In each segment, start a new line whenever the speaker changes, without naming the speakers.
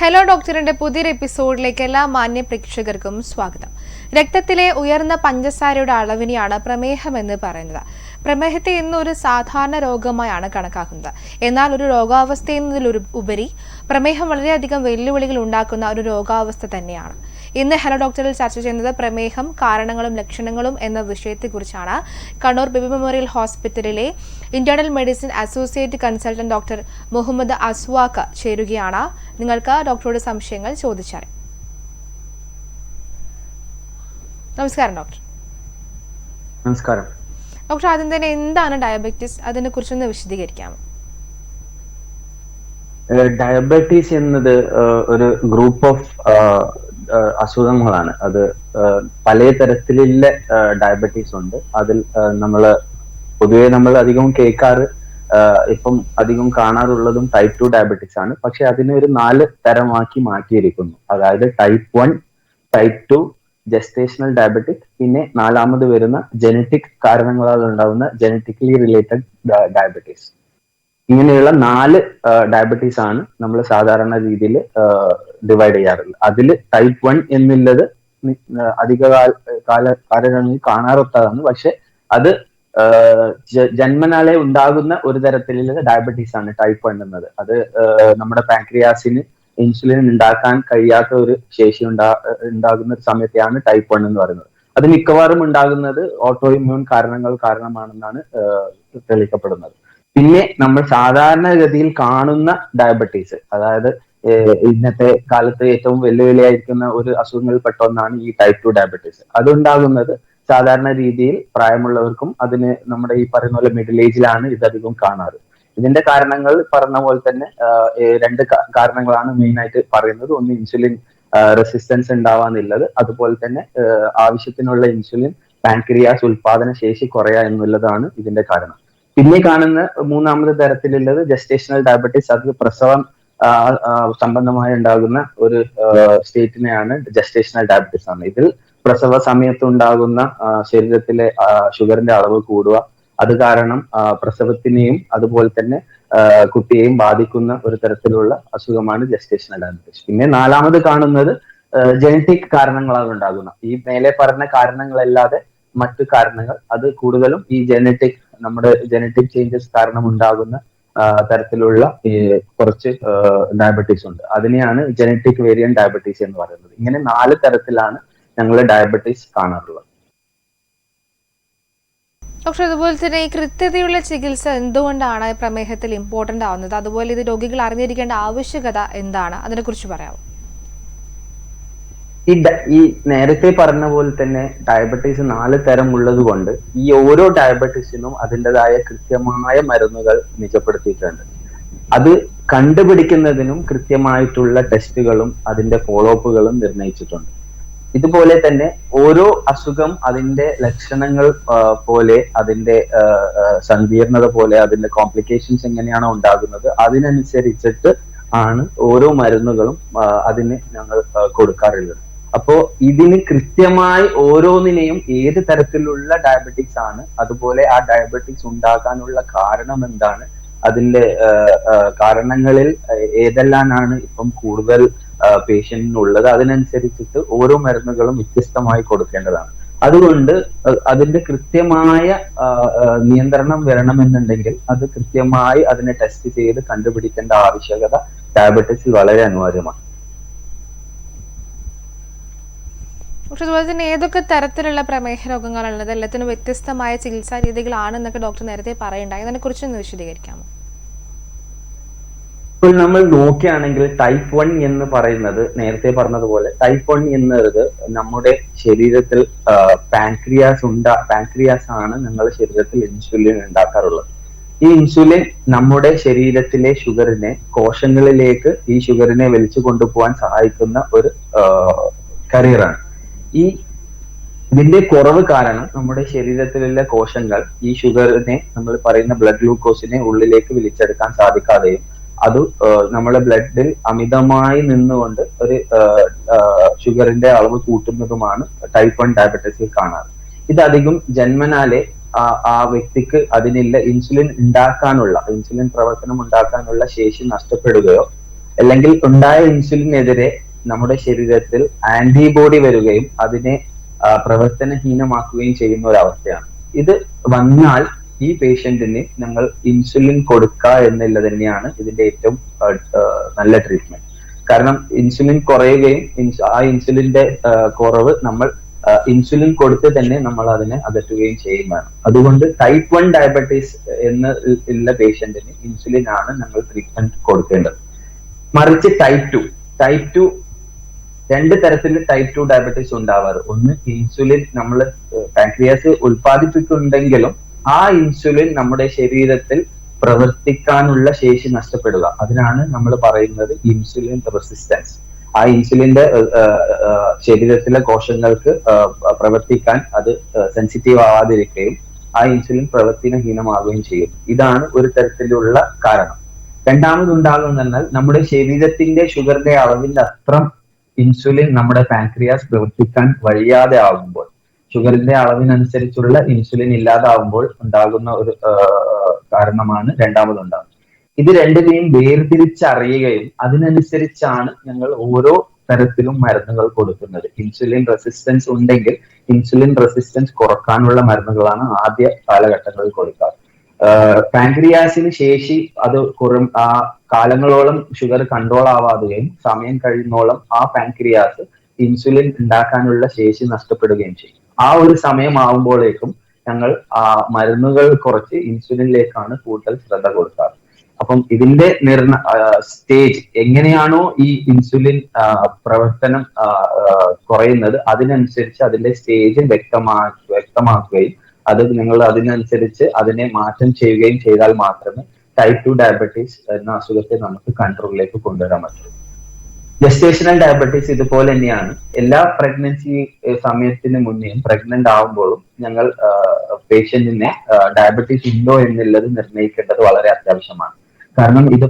Hello ഡോക്ടറിന്റെ പുതിയൊരു എപ്പിസോഡിലേക്ക് എല്ലാ മാന്യ പ്രേക്ഷകർക്കും സ്വാഗതം. രക്തത്തിലെ ഉയർന്ന പഞ്ചസാരയുടെ അളവിനെയാണ് പ്രമേഹം എന്ന് പറയുന്നത്. പ്രമേഹത്തെ ഇന്ന് ഒരു സാധാരണ രോഗമായാണ് കണക്കാക്കുന്നത്. എന്നാൽ ഒരു രോഗാവസ്ഥ എന്നതിലൊരു ഉപരി പ്രമേഹം വളരെയധികം വെല്ലുവിളികൾ ഉണ്ടാക്കുന്ന ഒരു രോഗാവസ്ഥ തന്നെയാണ്. ഇന്ന് ഹലോ ഡോക്ടറിൽ ചർച്ച ചെയ്യുന്നത് പ്രമേഹം കാരണങ്ങളും ലക്ഷണങ്ങളും എന്ന വിഷയത്തെക്കുറിച്ചാണ്. കണ്ണൂർ ബിബി മെമ്മോറിയൽ ഹോസ്പിറ്റലിലെ internal medicine associate consultant doctor Muhammad Aswak ചേരുകയാണ്. നിങ്ങൾക്ക് ഡോക്ടറോട് സംശയങ്ങൾ ചോദിച്ചറിയാം നമസ്കാരം ഡോക്ടർ.
നമസ്കാരം.
ഡോക്ടർ ആദ്യം തന്നെ എന്താണ് ഡയബറ്റിസ്? അതിനെ കുറിച്ചൊന്ന് വിശദീകരിക്കാമോ?
ഡയബറ്റീസ് എന്നത് ഒരു ഗ്രൂപ്പ് ഓഫ് അസുഖങ്ങളാണ്. അത് പല തരത്തിലുള്ള ഡയബറ്റീസ് ഉണ്ട്. അതിൽ നമ്മൾ പൊതുവെ നമ്മൾ അധികം കേൾക്കാറ് ഇപ്പം അധികം കാണാറുള്ളതും ടൈപ്പ് ടു ഡയബറ്റിക്സ് ആണ്. പക്ഷെ അതിനെ ഒരു നാല് തരമാക്കി മാറ്റിയിരിക്കുന്നു. അതായത് type one type two gestational diabetic പിന്നെ നാലാമത് വരുന്ന ജനറ്റിക് കാരണങ്ങളാൽ ഉണ്ടാകുന്ന ജനറ്റിക്കലി റിലേറ്റഡ് ഡയബറ്റീസ് ഇങ്ങനെയുള്ള നാല് ഡയബറ്റീസ് ആണ് നമ്മൾ സാധാരണ രീതിയിൽ ഡിവൈഡ് ചെയ്യാറുള്ളത്. അതിൽ ടൈപ്പ് വൺ എന്നുള്ളത് അധിക കാല- കാല കാലങ്ങളിൽ കാണാറൊത്തതാണ് പക്ഷെ അത് ജന്മനാളെ ഉണ്ടാകുന്ന ഒരു തരത്തിലുള്ള ഡയബറ്റീസ് ആണ് ടൈപ്പ് വൺ എന്നത്. അത് നമ്മുടെ പാൻക്രിയാസിന് ഇൻസുലിൻ ഉണ്ടാക്കാൻ കഴിയാത്ത ഒരു ശേഷി ഉണ്ടാ ഉണ്ടാകുന്ന ഒരു സമയത്തെയാണ് ടൈപ്പ് വൺ എന്ന് പറയുന്നത്. അത് മിക്കവാറും ഉണ്ടാകുന്നത് ഓട്ടോ ഇമ്മ്യൂൺ കാരണങ്ങൾ കാരണമാണെന്നാണ് തെളിയിക്കപ്പെടുന്നത്. പിന്നെ നമ്മൾ സാധാരണഗതിയിൽ കാണുന്ന ഡയബറ്റീസ് അതായത് ഇന്നത്തെ കാലത്ത് ഏറ്റവും വെല്ലുവിളിയായിരിക്കുന്ന ഒരു അസുഖങ്ങളിൽ പെട്ട ഒന്നാണ് ഈ ടൈപ്പ് ടു ഡയബറ്റീസ് അതുണ്ടാകുന്നത് സാധാരണ രീതിയിൽ പ്രായമുള്ളവർക്കും അതിന് നമ്മുടെ ഈ പറയുന്ന പോലെ മിഡിൽ ഏജിലാണ് ഇതധികം കാണാറ്. ഇതിന്റെ കാരണങ്ങൾ പറഞ്ഞ പോലെ തന്നെ രണ്ട് കാരണങ്ങളാണ് മെയിൻ ആയിട്ട് പറയുന്നത്. ഒന്ന് ഇൻസുലിൻ റെസിസ്റ്റൻസ് ഉണ്ടാവാന്നുള്ളത് അതുപോലെ തന്നെ ആവശ്യത്തിനുള്ള ഇൻസുലിൻ പാൻക്രിയാസ് ഉൽപാദന ശേഷി കുറയുക എന്നുള്ളതാണ് ഇതിന്റെ കാരണം. പിന്നെ കാണുന്ന മൂന്നാമത് തരത്തിലുള്ളത് ജസ്റ്റേഷണൽ ഡയബറ്റീസ് അത് പ്രസവം സംബന്ധമായി ഉണ്ടാകുന്ന ഒരു സ്റ്റേറ്റിനെയാണ് ജസ്റ്റേഷണൽ ഡയബറ്റീസ് ആണ് ഇതിൽ പ്രസവ സമയത്ത് ഉണ്ടാകുന്ന ശരീരത്തിലെ ഷുഗറിന്റെ അളവ് കൂടുക. അത് കാരണം പ്രസവത്തിനെയും അതുപോലെ തന്നെ കുട്ടിയെയും ബാധിക്കുന്ന ഒരു തരത്തിലുള്ള അസുഖമാണ് ജസ്റ്റേഷണൽ ഡയബറ്റീസ് പിന്നെ നാലാമത് കാണുന്നത് ജനറ്റിക് കാരണങ്ങളാണ് ഉണ്ടാകുന്നത്. ഈ മേലെ പറഞ്ഞ കാരണങ്ങളല്ലാതെ മറ്റു കാരണങ്ങൾ അത് കൂടുതലും ഈ ജനറ്റിക് നമ്മുടെ ജനറ്റിക് ചേഞ്ചസ് കാരണം ഉണ്ടാകുന്ന തരത്തിലുള്ള ഈ കുറച്ച് ഡയബറ്റീസ് ഉണ്ട്. അതിനെയാണ് ജനറ്റിക് വേരിയൻ ഡയബറ്റീസ് എന്ന് പറയുന്നത്. ഇങ്ങനെ നാല് തരത്തിലാണ് ഞങ്ങൾ ഡയബറ്റീസ് കാണാറുള്ളത്.
ഡോക്ടർ അതുപോലെ തന്നെ ഈ കൃത്യതയുള്ള ചികിത്സ എന്തുകൊണ്ടാണ് പ്രമേഹത്തിൽ ഇമ്പോർട്ടന്റ് ആവുന്നത്? അതുപോലെ ഇത് രോഗികൾ അറിഞ്ഞിരിക്കേണ്ട ആവശ്യകത എന്താണ്? അതിനെക്കുറിച്ച് പറയാമോ?
ഈ ഈ നേരത്തെ പറഞ്ഞ പോലെ തന്നെ ഡയബറ്റീസ് നാല് തരം ഉള്ളത് കൊണ്ട് ഈ ഓരോ ഡയബറ്റീസിനും അതിന്റെതായ കൃത്യമായ മരുന്നുകൾ നിജപ്പെടുത്തിയിട്ടുണ്ട്. അത് കണ്ടുപിടിക്കുന്നതിനും കൃത്യമായിട്ടുള്ള ടെസ്റ്റുകളും അതിന്റെ ഫോളോ അപ്പുകളും നിർണയിച്ചിട്ടുണ്ട്. ഇതുപോലെ തന്നെ ഓരോ അസുഖം അതിന്റെ ലക്ഷണങ്ങൾ പോലെ അതിന്റെ സങ്കീർണത പോലെ അതിന്റെ കോംപ്ലിക്കേഷൻസ് എങ്ങനെയാണോ ഉണ്ടാകുന്നത് അതിനനുസരിച്ചിട്ട് ആണ് ഓരോ മരുന്നുകളും അതിന് ഞങ്ങൾ കൊടുക്കാറുള്ളത്. അപ്പോ ഇതിന് കൃത്യമായി ഓരോന്നിനെയും ഏത് തരത്തിലുള്ള ഡയബറ്റിക്സ് ആണ് അതുപോലെ ആ ഡയബറ്റിക്സ് ഉണ്ടാകാനുള്ള കാരണം എന്താണ് അതിന്റെ കാരണങ്ങളിൽ ഏതെല്ലാമാണ് ഇപ്പം കൂടുതൽ പേഷ്യന്റിനുള്ളത് അതിനനുസരിച്ചിട്ട് ഓരോ മരുന്നുകളും വ്യത്യസ്തമായി കൊടുക്കേണ്ടതാണ്. അതുകൊണ്ട് അതിന്റെ കൃത്യമായ നിയന്ത്രണം വരണമെന്നുണ്ടെങ്കിൽ അത് കൃത്യമായി അതിനെ ടെസ്റ്റ് ചെയ്ത് കണ്ടുപിടിക്കേണ്ട ആവശ്യകത ഡയബറ്റീസിൽ വളരെ അനിവാര്യമാണ്.
പക്ഷെ ഏതൊക്കെ തരത്തിലുള്ള പ്രമേഹ രോഗങ്ങളുള്ളത് എല്ലാത്തിനും വ്യത്യസ്തമായ ചികിത്സാ രീതികളാണെന്നൊക്കെ ഡോക്ടർ നേരത്തെ പറയുണ്ടായി അതിനെക്കുറിച്ച് ഒന്ന് വിശദീകരിക്കാമോ?
ഇപ്പോൾ നമ്മൾ നോക്കുകയാണെങ്കിൽ ടൈപ്പ് വൺ എന്ന് പറയുന്നത് നേരത്തെ പറഞ്ഞതുപോലെ ടൈപ്പ് വൺ എന്നത് നമ്മുടെ ശരീരത്തിൽ പാൻക്രിയാസ് ഉണ്ടാ പാൻക്രിയാസ് ആണ് നമ്മുടെ ശരീരത്തിൽ ഇൻസുലിൻ ഉണ്ടാക്കാറുള്ളത്. ഈ ഇൻസുലിൻ നമ്മുടെ ശരീരത്തിലെ ഷുഗറിനെ കോശങ്ങളിലേക്ക് ഈ ഷുഗറിനെ വലിച്ചു കൊണ്ടുപോകാൻ സഹായിക്കുന്ന ഒരു കരിയറാണ് ഈ ഇതിന്റെ കുറവ് കാരണം നമ്മുടെ ശരീരത്തിലുള്ള കോശങ്ങൾ ഈ ഷുഗറിനെ നമ്മൾ പറയുന്ന ബ്ലഡ് ഗ്ലൂക്കോസിനെ ഉള്ളിലേക്ക് വലിച്ചെടുക്കാൻ സാധിക്കാതെയും അത് നമ്മുടെ ബ്ലഡിൽ അമിതമായി നിന്നുകൊണ്ട് ഒരു ഷുഗറിന്റെ അളവ് കൂട്ടുന്നതുമാണ് ടൈപ്പ് വൺ ഡയബറ്റീസിൽ കാണാറ്. ഇത് അധികം ജന്മനാലെ ആ വ്യക്തിക്ക് അതിനില്ല ഇൻസുലിൻ ഉണ്ടാക്കാനുള്ള ഇൻസുലിൻ പ്രവർത്തനം ഉണ്ടാക്കാനുള്ള ശേഷി നഷ്ടപ്പെടുകയോ അല്ലെങ്കിൽ ഉണ്ടായ ഇൻസുലിനെതിരെ നമ്മുടെ ശരീരത്തിൽ ആന്റിബോഡി വരികയും അതിനെ പ്രവർത്തനഹീനമാക്കുകയും ചെയ്യുന്ന ഒരു അവസ്ഥയാണ് ഇത് വന്നാൽ ഈ പേഷ്യന്റിന് നമ്മൾ ഇൻസുലിൻ കൊടുക്കുക എന്നുള്ളത് തന്നെയാണ് ഇതിന്റെ ഏറ്റവും നല്ല ട്രീറ്റ്മെന്റ് കാരണം ഇൻസുലിൻ കുറയുകയും ആ ഇൻസുലിന്റെ കുറവ് നമ്മൾ ഇൻസുലിൻ കൊടുത്ത് തന്നെ നമ്മൾ അതിനെ അകറ്റുകയും ചെയ്യുന്നതാണ്. അതുകൊണ്ട് ടൈപ്പ് വൺ ഡയബറ്റീസ് എന്ന് ഉള്ള പേഷ്യന്റിന് ഇൻസുലിൻ ആണ് നമ്മൾ ട്രീറ്റ്മെന്റ് കൊടുക്കേണ്ടത്. മറിച്ച് ടൈപ്പ് ടു ടൈപ്പ് ടു രണ്ട് തരത്തിൽ ടൈപ്പ് ടു ഡയബറ്റീസ് ഉണ്ടാവാറ്. ഒന്ന് ഇൻസുലിൻ നമ്മൾ പാൻക്രിയാസ് ഉൽപ്പാദിപ്പിക്കുന്നുണ്ടെങ്കിലും ആ ഇൻസുലിൻ നമ്മുടെ ശരീരത്തിൽ പ്രവർത്തിക്കാനുള്ള ശേഷി നഷ്ടപ്പെടുക. അതിനാണ് നമ്മൾ പറയുന്നത് ഇൻസുലിൻ റെസിസ്റ്റൻസ് ആ ഇൻസുലിന്റെ ശരീരത്തിലെ കോശങ്ങൾക്ക് പ്രവർത്തിക്കാൻ അത് സെൻസിറ്റീവ് ആവാതിരിക്കുകയും ആ ഇൻസുലിൻ പ്രവർത്തനഹീനമാവുകയും ചെയ്യും. ഇതാണ് ഒരു തരത്തിലുള്ള കാരണം. രണ്ടാമതുണ്ടാകുന്ന എന്നാൽ നമ്മുടെ ശരീരത്തിന്റെ ഷുഗറിന്റെ അളവിന്റെ അത്ര ഇൻസുലിൻ നമ്മുടെ പാൻക്രിയാസ് പ്രവർത്തിക്കാൻ വഴിയാതെ ആകുമ്പോൾ ഷുഗറിന്റെ അളവിനനുസരിച്ചുള്ള ഇൻസുലിൻ ഇല്ലാതാവുമ്പോൾ ഉണ്ടാകുന്ന ഒരു കാരണമാണ് രണ്ടാമതുണ്ടാകുന്നത് ഇത് രണ്ടിനെയും വേർതിരിച്ചറിയുകയും അതിനനുസരിച്ചാണ് ഞങ്ങൾ ഓരോ തരത്തിലും മരുന്നുകൾ കൊടുക്കുന്നത്. ഇൻസുലിൻ റെസിസ്റ്റൻസ് ഉണ്ടെങ്കിൽ ഇൻസുലിൻ റെസിസ്റ്റൻസ് കുറക്കാനുള്ള മരുന്നുകളാണ് ആദ്യ കാലഘട്ടങ്ങളിൽ കൊടുക്കുക പാൻക്രിയാസിന് ശേഷി അത് കുറം ആ കാലങ്ങളോളം ഷുഗർ കൺട്രോൾ ആവാതുകയും സമയം കഴിയുന്നോളം ആ പാൻക്രിയാസ് ഇൻസുലിൻ ഉണ്ടാക്കാനുള്ള ശേഷി നഷ്ടപ്പെടുകയും ചെയ്യും. ആ ഒരു സമയമാവുമ്പോഴേക്കും ഞങ്ങൾ ആ മരുന്നുകൾ കുറച്ച് ഇൻസുലിനിലേക്കാണ് കൂടുതൽ ശ്രദ്ധ കൊടുക്കാറ്. അപ്പം ഇതിന്റെ നിർണ സ്റ്റേജ് എങ്ങനെയാണോ ഈ ഇൻസുലിൻ പ്രവർത്തനം കുറയുന്നത് അതിനനുസരിച്ച് അതിന്റെ സ്റ്റേജ് വ്യക്തമാ വ്യക്തമാക്കുകയും അത് നിങ്ങൾ അതിനനുസരിച്ച് അതിനെ മാറ്റം ചെയ്യുകയും ചെയ്താൽ മാത്രമേ ടൈപ്പ് ടു ഡയബറ്റീസ് എന്ന അസുഖത്തെ നമുക്ക് കൺട്രോളിലേക്ക് കൊണ്ടുവരാൻ പറ്റൂ. ജസ്റ്റേഷണൽ ഡയബറ്റീസ് ഇതുപോലെ തന്നെയാണ്. എല്ലാ പ്രഗ്നൻസി സമയത്തിന് മുന്നേയും പ്രഗ്നന്റ് ആവുമ്പോഴും ഞങ്ങൾ പേഷ്യന്റിനെ ഡയബറ്റീസ് ഉണ്ടോ എന്നുള്ളത് നിർണയിക്കേണ്ടത് വളരെ അത്യാവശ്യമാണ്. കാരണം ഇത്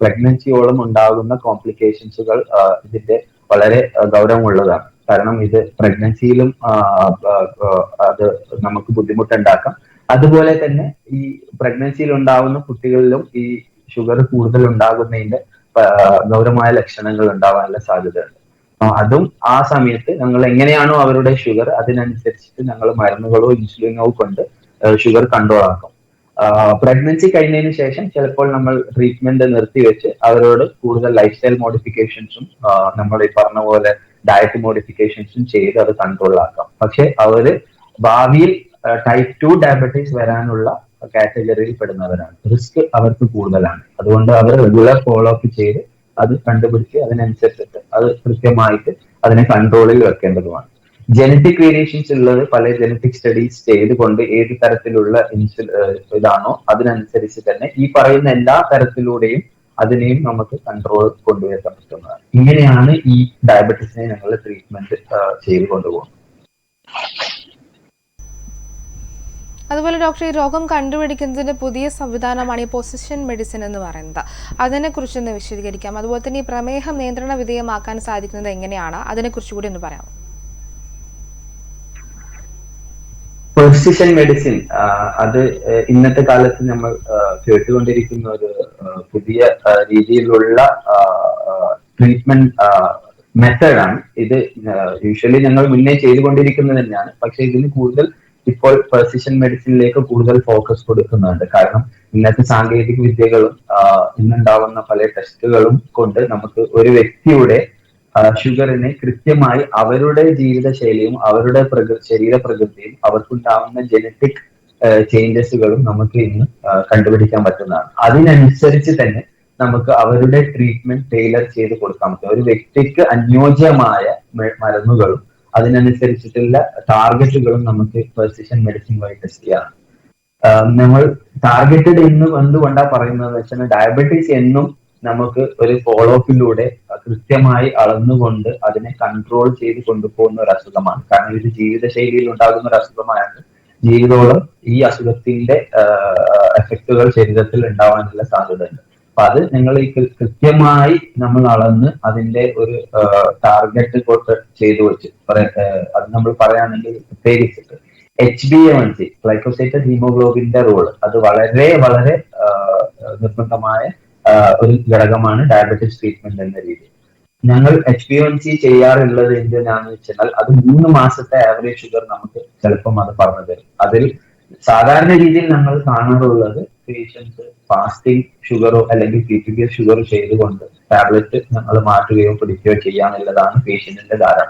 പ്രഗ്നൻസിയോളം ഉണ്ടാകുന്ന കോംപ്ലിക്കേഷൻസുകൾ ഇതിന്റെ വളരെ ഗൗരവമുള്ളതാണ്. കാരണം ഇത് പ്രഗ്നൻസിയിലും അത് നമുക്ക് ബുദ്ധിമുട്ടുണ്ടാക്കാം. അതുപോലെ തന്നെ ഈ പ്രഗ്നൻസിയിൽ ഉണ്ടാകുന്ന കുട്ടികളിലും ഈ ഷുഗർ കൂടുതൽ ഉണ്ടാകുന്നതിന്റെ ഗൗരവമായ ലക്ഷണങ്ങൾ ഉണ്ടാവാനുള്ള സാധ്യതയുണ്ട്. അതും ആ സമയത്ത് ഞങ്ങൾ എങ്ങനെയാണോ അവരുടെ ഷുഗർ അതിനനുസരിച്ചിട്ട് ഞങ്ങൾ മരുന്നുകളോ ഇൻസുലിനോ കൊണ്ട് ഷുഗർ കൺട്രോൾ ആക്കും. പ്രഗ്നൻസി കഴിഞ്ഞതിന് ശേഷം ചിലപ്പോൾ നമ്മൾ ട്രീറ്റ്മെന്റ് നിർത്തിവെച്ച് അവരോട് കൂടുതൽ ലൈഫ് സ്റ്റൈൽ മോഡിഫിക്കേഷൻസും നമ്മൾ ഈ പറഞ്ഞ പോലെ ഡയറ്റ് മോഡിഫിക്കേഷൻസും ചെയ്ത് അത് കൺട്രോൾ ആക്കാം. പക്ഷെ അവർ ഭാവിയിൽ ടൈപ്പ് ടു ഡയബറ്റീസ് വരാനുള്ള കാറ്റഗറിയിൽ പെടുന്നവരാണ്. റിസ്ക് അവർക്ക് കൂടുതലാണ്. അതുകൊണ്ട് അവർ റെഗുലർ ഫോളോ അപ്പ് ചെയ്ത് അത് കണ്ടുപിടിച്ച് അതിനനുസരിച്ചിട്ട് അത് കൃത്യമായിട്ട് അതിനെ കൺട്രോളിൽ വെക്കേണ്ടതുമാണ്. ജനറ്റിക് വേരിയേഷൻസ് ഉള്ളത് പല ജനറ്റിക് സ്റ്റഡീസ് ചെയ്തുകൊണ്ട് ഏത് തരത്തിലുള്ള ഇൻസുൽ ഇതാണോ അതിനനുസരിച്ച് തന്നെ ഈ പറയുന്ന എല്ലാ തരത്തിലൂടെയും അതിനെയും നമുക്ക് കൺട്രോൾ കൊണ്ടുവരാൻ പറ്റുന്നതാണ്. ഇങ്ങനെയാണ് ഈ ഡയബറ്റീസിനെ ഞങ്ങൾ ട്രീറ്റ്മെന്റ് ചെയ്ത് കൊണ്ടുപോകുന്നത്
അതുപോലെ ഡോക്ടർ ഈ രോഗം കണ്ടുപിടിക്കുന്നതിന്റെ പുതിയ സംവിധാനമാണ് ഈ പൊസിഷൻ മെഡിസിൻ എന്ന് പറയുന്നത്. അതിനെക്കുറിച്ച് ഒന്ന് വിശദീകരിക്കാം. അതുപോലെ തന്നെ ഈ പ്രമേഹം നിയന്ത്രണ വിധേയമാക്കാൻ സാധിക്കുന്നത് എങ്ങനെയാണ്? അതിനെക്കുറിച്ച് കൂടി ഒന്ന് പറയാം
പൊസിഷൻ മെഡിസിൻ അത് ഇന്നത്തെ കാലത്ത് നമ്മൾ കേട്ടുകൊണ്ടിരിക്കുന്ന ഒരു പുതിയ രീതിയിലുള്ള ട്രീറ്റ്മെന്റ് മെത്തേഡാണ്. ഇത് യൂഷ്വലി ഞങ്ങൾ മുന്നേ ചെയ്തുകൊണ്ടിരിക്കുന്നത് തന്നെയാണ്. പക്ഷെ ഇതിന് കൂടുതൽ ഇപ്പോൾ പ്രസിഷൻ മെഡിസിനിലേക്ക് കൂടുതൽ ഫോക്കസ് കൊടുക്കുന്നുണ്ട്. കാരണം ഇന്നത്തെ സാങ്കേതിക വിദ്യകളും ഇന്നുണ്ടാവുന്ന പല ടെസ്റ്റുകളും കൊണ്ട് നമുക്ക് ഒരു വ്യക്തിയുടെ ഷുഗറിനെ കൃത്യമായി അവരുടെ ജീവിതശൈലിയും അവരുടെ ശരീര പ്രകൃതിയും അവർക്കുണ്ടാവുന്ന ജനറ്റിക് ചേഞ്ചസുകളും നമുക്ക് ഇന്ന് കണ്ടുപിടിക്കാൻ പറ്റുന്നതാണ്. അതിനനുസരിച്ച് തന്നെ നമുക്ക് അവരുടെ ട്രീറ്റ്മെന്റ് ടൈലർ ചെയ്ത് കൊടുക്കാൻ പറ്റും. ഒരു വ്യക്തിക്ക് അനുയോജ്യമായ മരുന്നുകളും അതിനനുസരിച്ചിട്ടുള്ള ടാർഗറ്റുകളും നമുക്ക് പെർസിഷൻ മെഡിസിൻ വഴി ടെസ്റ്റ് ചെയ്യാം. നമ്മൾ ടാർഗറ്റഡ് എന്ന് എന്തുകൊണ്ടാ പറയുന്നത് വെച്ചാൽ ഡയബറ്റീസ് എന്നും നമുക്ക് ഒരു ഫോളോ അപ്പിലൂടെ കൃത്യമായി അളന്നുകൊണ്ട് അതിനെ കൺട്രോൾ ചെയ്ത് കൊണ്ടുപോകുന്ന ഒരു അസുഖമാണ്. കാരണം ഇത് ജീവിതശൈലിയിൽ ഉണ്ടാകുന്ന ഒരു അസുഖമായാണ്. ജീവിതോളം ഈ അസുഖത്തിന്റെ എഫക്റ്റുകൾ ശരീരത്തിൽ ഉണ്ടാവാനുള്ള സാധ്യതയുണ്ട്. അപ്പൊ അത് നിങ്ങൾ ഈ കൃത്യമായി നമ്മൾ അളന്ന് അതിന്റെ ഒരു ടാർഗറ്റ് കൊടുത്ത് ചെയ്തു വെച്ച് അത് നമ്മൾ പറയുകയാണെങ്കിൽ പ്രത്യേകിച്ചിട്ട് H B A one C glycosylated ഹീമോഗ്ലോബിന്റെ role അത് വളരെ വളരെ നിർബന്ധമായ ഒരു ഘടകമാണ് ഡയബറ്റിസ് ട്രീറ്റ്മെന്റ് എന്ന രീതി. ഞങ്ങൾ എച്ച് ബി വൺ സി ചെയ്യാറുള്ളത് എന്തിനാന്ന് വെച്ചാൽ അത് മൂന്ന് മാസത്തെ ആവറേജ് ഷുഗർ നമുക്ക് ചിലപ്പം അത് പറഞ്ഞു തരും. അതിൽ സാധാരണ രീതിയിൽ നമ്മൾ കാണാറുള്ളത് പേഷ്യൻസ് ഫാസ്റ്റിംഗ് ഷുഗറോ അല്ലെങ്കിൽ പി എസ് ഷുഗറോ ചെയ്തുകൊണ്ട് ടാബ്ലറ്റ് നമ്മൾ മാറ്റുകയോ പിടിക്കുകയോ ചെയ്യാന്നുള്ളതാണ് പേഷ്യന്റിന്റെ ധാരണ.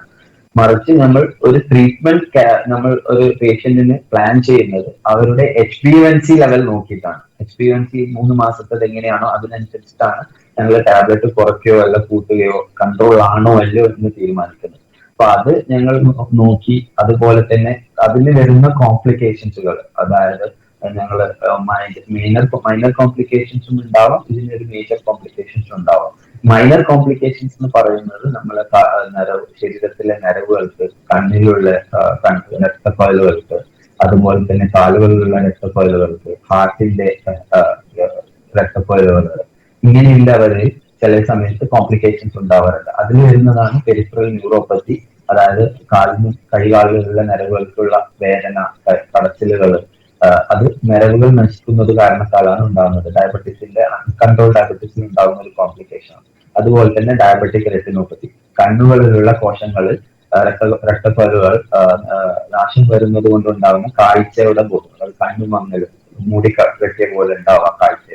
മറിച്ച് നമ്മൾ ഒരു ട്രീറ്റ്മെന്റ് നമ്മൾ ഒരു പേഷ്യന്റിന് പ്ലാൻ ചെയ്യുന്നത് അവരുടെ H B N C level നോക്കിയിട്ടാണ്. എച്ച് ബി എൻ സി മൂന്ന് മാസത്തത് എങ്ങനെയാണോ അതിനനുസരിച്ചിട്ടാണ് ഞങ്ങൾ ടാബ്ലറ്റ് കുറയ്ക്കുകയോ അല്ല കൂട്ടുകയോ കൺട്രോൾ ആണോ അല്ലയോ എന്ന് തീരുമാനിക്കുന്നത്. അപ്പൊ അത് ഞങ്ങൾ നോക്കി. അതുപോലെ തന്നെ അതിന് വരുന്ന കോംപ്ലിക്കേഷൻസുകൾ അതായത് ഞങ്ങൾ മൈനർ മൈനർ കോംപ്ലിക്കേഷൻസും ഉണ്ടാവാം. ഇതിനൊരു മേജർ കോംപ്ലിക്കേഷൻസും ഉണ്ടാവാം. മൈനർ കോംപ്ലിക്കേഷൻസ് എന്ന് പറയുന്നത് നമ്മളെ നരവ് ശരീരത്തിലെ നരവുകൾക്ക് കണ്ണിലുള്ള രക്തക്കൊയലുകൾക്ക് അതുപോലെ തന്നെ കാലുകളിലുള്ള രക്തക്കൊയലുകൾക്ക് ഹാർട്ടിന്റെ രക്തക്കൊയലുകൾ ഇങ്ങനെയുള്ളവരിൽ ചില സമയത്ത് കോംപ്ലിക്കേഷൻസ് ഉണ്ടാവാറുണ്ട്. അതിൽ വരുന്നതാണ് പെരിഫറൽ ന്യൂറോപ്പത്തി അതായത് കാലിനും കൈകാലുകളിലുള്ള നരവുകൾക്കുള്ള വേദന കടച്ചിലുകൾ അത് നരവുകൾ നശിക്കുന്നത് കാരണത്താലാണ് ഉണ്ടാകുന്നത് ഡയബറ്റീസിന്റെ അൺകൺട്രോൾ ഡയബറ്റീസിൽ ഉണ്ടാകുന്ന ഒരു കോംപ്ലിക്കേഷൻ അതുപോലെ തന്നെ ഡയബറ്റിക് റെറ്റിനോപ്പത്തി കണ്ണുകളിലുള്ള കോശങ്ങളിൽ രക്ത രക്തപ്പലുകൾ നാശം വരുന്നത് കൊണ്ട് ഉണ്ടാകുന്ന കാഴ്ചയുടെ ബോധങ്ങൾ കണ്ണു മങ്ങൽ മൂടി കെട്ടിയ പോലെ ഉണ്ടാവാം കാഴ്ച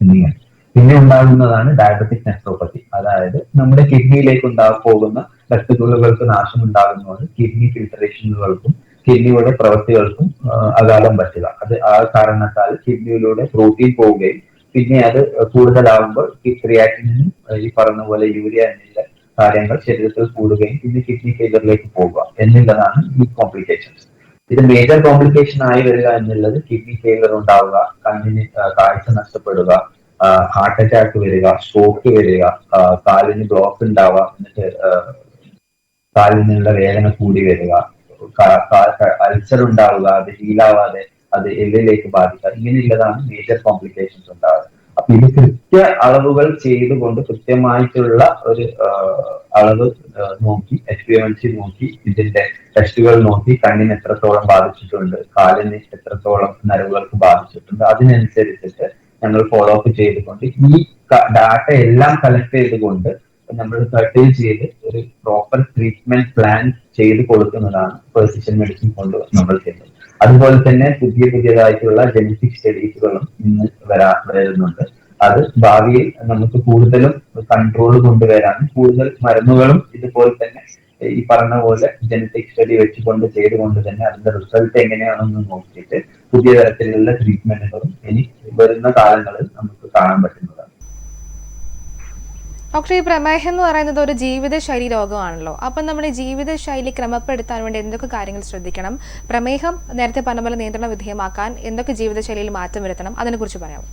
എന്നിങ്ങനെ. പിന്നെ ഉണ്ടാകുന്നതാണ് ഡയബറ്റിക് നെഫ്രോപ്പത്തി അതായത് നമ്മുടെ കിഡ്നിയിലേക്ക് ഉണ്ടാ പോകുന്ന രക്തത്തുള്ളുകൾക്ക് നാശം ഉണ്ടാകുന്നതാണ് കിഡ്നി ഫിൽട്ടറേഷനുകൾക്കും കിഡ്നിയുടെ പ്രവൃത്തികൾക്കും അകാലം പറ്റുക. അത് ആ കാരണത്താൽ കിഡ്നിയിലൂടെ പ്രോട്ടീൻ പോവുകയും പിന്നെ അത് കൂടുതലാകുമ്പോൾ ഈ ക്രിയാറ്റിനും ഈ പറഞ്ഞ പോലെ യൂരിയ എന്നില്ല കാര്യങ്ങൾ ശരീരത്തിൽ കൂടുകയും പിന്നെ കിഡ്നി ഫെയിലറിലേക്ക് പോകുക എന്നുള്ളതാണ് ഈ കോംപ്ലിക്കേഷൻസ് ഇത് മേജർ കോംപ്ലിക്കേഷൻ ആയി വരിക എന്നുള്ളത് കിഡ്നി ഫെയിലർ ഉണ്ടാവുക കണ്ണിന് കാഴ്ച നഷ്ടപ്പെടുക ഹാർട്ട് അറ്റാക്ക് വരിക സ്ട്രോക്ക് വരിക കാലിന് ബ്ലോക്ക് ഉണ്ടാവുക എന്നിട്ട് കാലിൽ നിന്നുള്ള വേദന കൂടി വരിക. അൾസർ ഉണ്ടാവുക അത് ഹീലാവാതെ അത് എല്ലിലേക്ക് ബാധിക്കുക ഇങ്ങനെയുള്ളതാണ് മേജർ കോംപ്ലിക്കേഷൻസ് ഉണ്ടാവുക. അപ്പൊ ഇത് കൃത്യ അളവുകൾ ചെയ്തുകൊണ്ട് കൃത്യമായിട്ടുള്ള ഒരു അളവ് നോക്കി എച്ച് പി എം സി നോക്കി ഇതിന്റെ ടെസ്റ്റുകൾ നോക്കി കണ്ണിന് എത്രത്തോളം ബാധിച്ചിട്ടുണ്ട് കാലിന് എത്രത്തോളം നരവുകൾക്ക് ബാധിച്ചിട്ടുണ്ട് അതിനനുസരിച്ചിട്ട് ഞങ്ങൾ ഫോളോ അപ്പ് ചെയ്തുകൊണ്ട് ഈ ഡാറ്റ എല്ലാം കളക്ട് ചെയ്തുകൊണ്ട് നമ്മൾ കട്ടേജ് ചെയ്ത് ഒരു പ്രോപ്പർ ട്രീറ്റ്മെന്റ് പ്ലാൻ ചെയ്ത് കൊടുക്കുന്നതാണ് പെർസിഷൻ മെഡിസിൻ കൊണ്ട് നമ്മൾ ചെയ്യുന്നത്. അതുപോലെ തന്നെ പുതിയ പുതിയതായിട്ടുള്ള ജനറ്റിക് സ്റ്റഡീസുകളും ഇന്ന് വരാ വരുന്നുണ്ട്. അത് ഭാവിയിൽ നമുക്ക് കൂടുതലും കൺട്രോൾ കൊണ്ടുവരാനും കൂടുതൽ മരുന്നുകളും ഇതുപോലെ തന്നെ ഈ പറഞ്ഞ പോലെ ജനറ്റിക് സ്റ്റഡി വെച്ചുകൊണ്ട് ചെയ്തുകൊണ്ട് തന്നെ അതിന്റെ റിസൾട്ട് എങ്ങനെയാണെന്ന് നോക്കിയിട്ട് പുതിയ തരത്തിലുള്ള ട്രീറ്റ്മെന്റുകളും വരുന്ന കാലങ്ങളിൽ നമുക്ക് കാണാൻ പറ്റുന്നതാണ്.
ഡോക്ടർ ഈ പ്രമേഹം എന്ന് പറയുന്നത് ഒരു ജീവിതശൈലി രോഗമാണല്ലോ. അപ്പം നമ്മുടെ ജീവിതശൈലി ക്രമപ്പെടുത്താൻ വേണ്ടി എന്തൊക്കെ കാര്യങ്ങൾ ശ്രദ്ധിക്കണം? പ്രമേഹം നേരത്തെ പറഞ്ഞ പോലെ നിയന്ത്രണ വിധേയമാക്കാൻ എന്തൊക്കെ ജീവിതശൈലിയിൽ മാറ്റം വരുത്തണം? അതിനെക്കുറിച്ച് പറയാം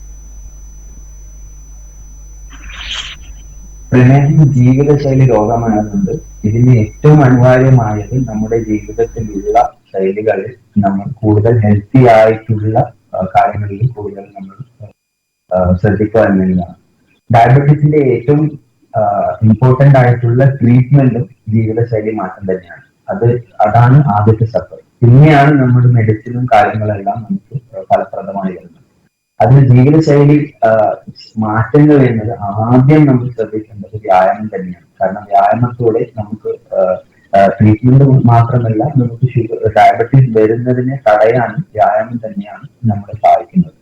പ്രമേഹം ജീവിതശൈലി രോഗമായതുകൊണ്ട് ഇതിന് ഏറ്റവും അനിവാര്യമായത് നമ്മുടെ ജീവിതത്തിലുള്ള ശൈലികളിൽ നമ്മൾ കൂടുതൽ ഹെൽത്തി ആയിട്ടുള്ള കാര്യങ്ങളിൽ കൂടുതൽ നമ്മൾ ശ്രദ്ധിക്കുക എന്നുള്ളതാണ് ഡയബറ്റീസിന്റെ ഏറ്റവും ഇമ്പോർട്ടന്റ് ആയിട്ടുള്ള ട്രീറ്റ്മെന്റും ജീവിതശൈലി മാറ്റം തന്നെയാണ്. അത് അതാണ് ആദ്യത്തെ സ്റ്റെപ്പ് പിന്നെയാണ് നമ്മുടെ മെഡിസിനും കാര്യങ്ങളെല്ലാം നമുക്ക് ഫലപ്രദമായി വരുന്നത്. അതിന് ജീവിതശൈലി മാറ്റങ്ങൾ എന്നത് ആദ്യം നമ്മൾ ശ്രദ്ധിക്കേണ്ടത് വ്യായാമം തന്നെയാണ്. കാരണം വ്യായാമത്തോടെ നമുക്ക് ട്രീറ്റ്മെന്റ് മാത്രമല്ല നമുക്ക് ഷുഗർ ഡയബറ്റീസ് വരുന്നതിനെ തടയാനും വ്യായാമം തന്നെയാണ് നമ്മളെ സഹായിക്കുന്നത്.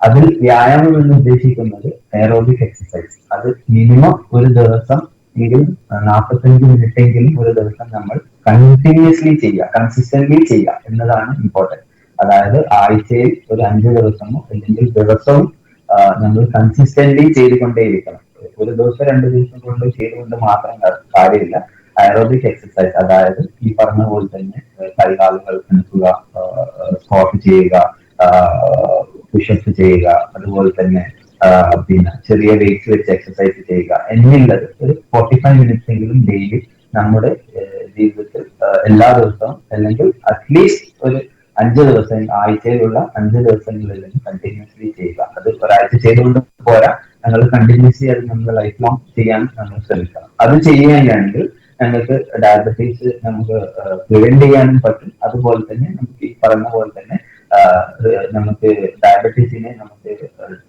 അതിൽ വ്യായാമം എന്ന് ഉദ്ദേശിക്കുന്നത് എയറോബിക് എക്സസൈസ് അത് മിനിമം ഒരു ദിവസം എങ്കിലും നാൽപ്പത്തഞ്ച് മിനിറ്റ് എങ്കിലും ഒരു ദിവസം നമ്മൾ കണ്ടിന്യൂസ്ലി ചെയ്യുക കൺസിസ്റ്റന്റ്ലി ചെയ്യുക എന്നതാണ് ഇമ്പോർട്ടന്റ് അതായത് ആഴ്ചയിൽ ഒരു അഞ്ച് ദിവസമോ അല്ലെങ്കിൽ ദിവസവും നമ്മൾ കൺസിസ്റ്റന്റ്ലി ചെയ്തുകൊണ്ടേയിരിക്കണം. ഒരു ദിവസം രണ്ട് ദിവസം കൊണ്ട് ചെയ്തുകൊണ്ട് മാത്രം കാര്യമില്ല. അയറോബിക് എക്സസൈസ് അതായത് ഈ പറഞ്ഞ പോലെ തന്നെ കൈകാലുകൾ എടുക്കുക സ്കോട്ട് ചെയ്യുക പുഷപ്പ് ചെയ്യുക അതുപോലെ തന്നെ പിന്നെ ചെറിയ വെയിറ്റ് വെച്ച് എക്സസൈസ് ചെയ്യുക എന്നുള്ളത് ഒരു ഫോർട്ടി ഫൈവ് മിനിറ്റ്സ് എങ്കിലും ഡെയിലി നമ്മുടെ ജീവിതത്തിൽ എല്ലാ ദിവസവും അല്ലെങ്കിൽ അറ്റ്ലീസ്റ്റ് ഒരു അഞ്ച് ദിവസം ആഴ്ചയിലുള്ള അഞ്ച് ദിവസങ്ങളിലും കണ്ടിന്യൂസ്ലി ചെയ്യുക. അത് ഒരാഴ്ച ചെയ്തുകൊണ്ട് പോരാ ഞങ്ങൾ കണ്ടിന്യൂസ്ലി അത് നമ്മുടെ ലൈഫ് ലോങ് ചെയ്യാൻ നമ്മൾ ശ്രമിക്കണം. അത് ചെയ്യുകയാണെങ്കിൽ ഞങ്ങൾക്ക് ഡയബറ്റീസ് നമുക്ക് പ്രിവെന്റ് ചെയ്യാനും പറ്റും. അതുപോലെ തന്നെ നമുക്ക് ഈ പറഞ്ഞ പോലെ തന്നെ നമുക്ക് ഡയബറ്റീസിനെ നമുക്ക്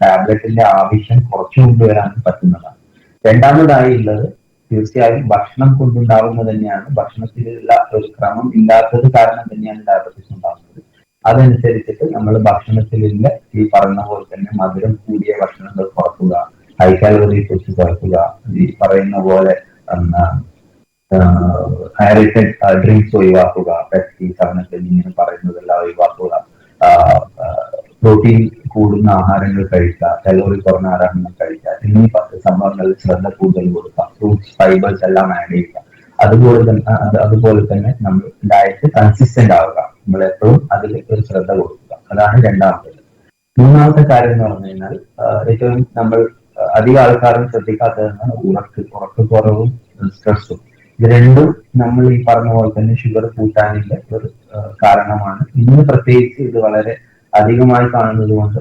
ടാബ്ലറ്റിന്റെ ആവശ്യം കുറച്ചു കൊണ്ടുവരാൻ പറ്റുന്നതാണ്. രണ്ടാമതായി ഉള്ളത് തീർച്ചയായും ഭക്ഷണം കൊണ്ടുണ്ടാവുന്നത് തന്നെയാണ്. ഭക്ഷണത്തിലുള്ള ഒരു ക്രമം ഇല്ലാത്തത് കാരണം തന്നെയാണ് ഡയബറ്റീസ് ഉണ്ടാകുന്നത് അതനുസരിച്ചിട്ട് നമ്മൾ ഭക്ഷണത്തിലുള്ള ഈ പറഞ്ഞ പോലെ തന്നെ മധുരം കൂടിയ ഭക്ഷണങ്ങൾ കുറക്കുക ഹൈ കാലറി ഫുഡ്സ് കുറക്കുക ഈ പറയുന്ന പോലെ ഹൈറേറ്റഡ് ഡ്രിങ്ക്സ് ഒഴിവാക്കുക പെപ്സി സെവനത്തിൽ ഇങ്ങനെ പറയുന്നതെല്ലാം ഒഴിവാക്കുക പ്രോട്ടീൻ കൂടുന്ന ആഹാരങ്ങൾ കഴിക്കുക കലോറി കുറഞ്ഞ ആഹാരങ്ങൾ കഴിക്കുക എന്നീ സംഭവങ്ങളിൽ ശ്രദ്ധ കൂടുതൽ കൊടുക്കുക ഫ്രൂട്ട്സ് ഫൈബേഴ്സ് എല്ലാം ആഡ് ചെയ്യുക. അതുപോലെ തന്നെ അതുപോലെ തന്നെ നമ്മൾ ഡയറ്റ് കൺസിസ്റ്റന്റ് ആവുക. നമ്മൾ എപ്പോഴും അതിൽ ഒരു ശ്രദ്ധ കൊടുക്കുക. അതാണ് രണ്ടാമത്തേത്. മൂന്നാമത്തെ കാര്യം എന്ന് പറഞ്ഞു കഴിഞ്ഞാൽ ഏറ്റവും നമ്മൾ അധികം ആൾക്കാരും ശ്രദ്ധിക്കാത്തതാണ് ഉറക്ക് ഉറക്കക്കുറവും സ്ട്രെസ്സും ഇത് രണ്ടും നമ്മൾ ഈ പറഞ്ഞ പോലെ തന്നെ ഷുഗർ കൂട്ടാനുള്ള ഒരു കാരണമാണ്. ഇന്ന് പ്രത്യേകിച്ച് ഇത് വളരെ അധികമായി കാണുന്നത് കൊണ്ട്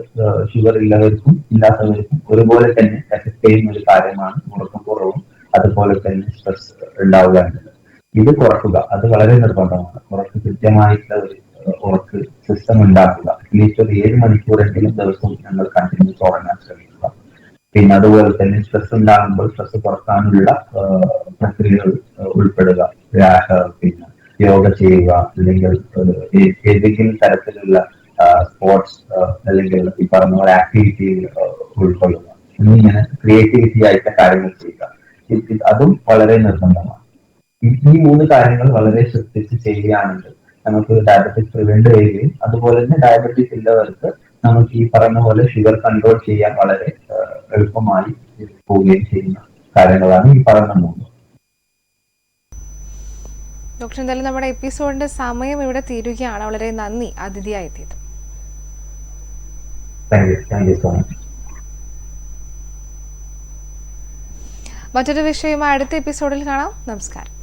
ഷുഗർ ഉള്ളവർക്കും ഇല്ലാത്തവർക്കും ഒരുപോലെ തന്നെ എഫക്ട് ചെയ്യുന്ന ഒരു കാര്യമാണ് ഉറക്കക്കുറവും അതുപോലെ തന്നെ സ്ട്രെസ് ഉണ്ടാവുക എന്നുള്ളത്. ഇത് കുറക്കുക അത് വളരെ നിർബന്ധമാണ്. ഉറക്ക് കൃത്യമായിട്ടുള്ള ഒരു ഉറക്ക് സിസ്റ്റം ഉണ്ടാക്കുക. അറ്റ്ലീസ്റ്റ് ഒരു ഏഴ് മണിക്കൂറെങ്കിലും ദിവസവും ഞങ്ങൾ കണ്ടിന്യൂസ് ഉറങ്ങാൻ ശ്രമിക്കുക. പിന്നെ അതുപോലെ തന്നെ സ്ട്രെസ് ഉണ്ടാകുമ്പോൾ സ്ട്രെസ് കുറക്കാനുള്ള പ്രക്രിയകൾ ഉൾപ്പെടുക. പിന്നെ യോഗ ചെയ്യുക അല്ലെങ്കിൽ ഏതെങ്കിലും തരത്തിലുള്ള സ്പോർട്സ് അല്ലെങ്കിൽ ഈ പറഞ്ഞ പോലെ ആക്ടിവിറ്റി ഉൾക്കൊള്ളുക. എന്നിങ്ങനെ ക്രിയേറ്റിവിറ്റി ആയിട്ട് കാര്യങ്ങൾ ചെയ്യുക. അതും വളരെ നിർബന്ധമാണ്. ഈ മൂന്ന് കാര്യങ്ങൾ വളരെ ശ്രദ്ധിച്ച് ചെയ്യുകയാണെങ്കിൽ നമുക്ക് ഡയബറ്റിസ് പ്രിവെന്റ് ചെയ്യുകയും അതുപോലെ തന്നെ ഡയബറ്റിസ് ഉള്ളവർക്ക് നമുക്ക് ഈ പറഞ്ഞ പോലെ ഷുഗർ കൺട്രോൾ ചെയ്യാൻ വളരെ എളുപ്പമായി പോവുകയും ചെയ്യുന്ന കാര്യങ്ങളാണ് ഈ പറഞ്ഞ മൂന്ന്.
ഡോക്ടർ എന്തായാലും നമ്മുടെ എപ്പിസോഡിന്റെ സമയം ഇവിടെ തീരുകയാണ്. വളരെ നന്ദി. അതിഥിയായി എത്തിയത്. മറ്റൊരു വിഷയമായി അടുത്ത എപ്പിസോഡിൽ കാണാം. നമസ്കാരം.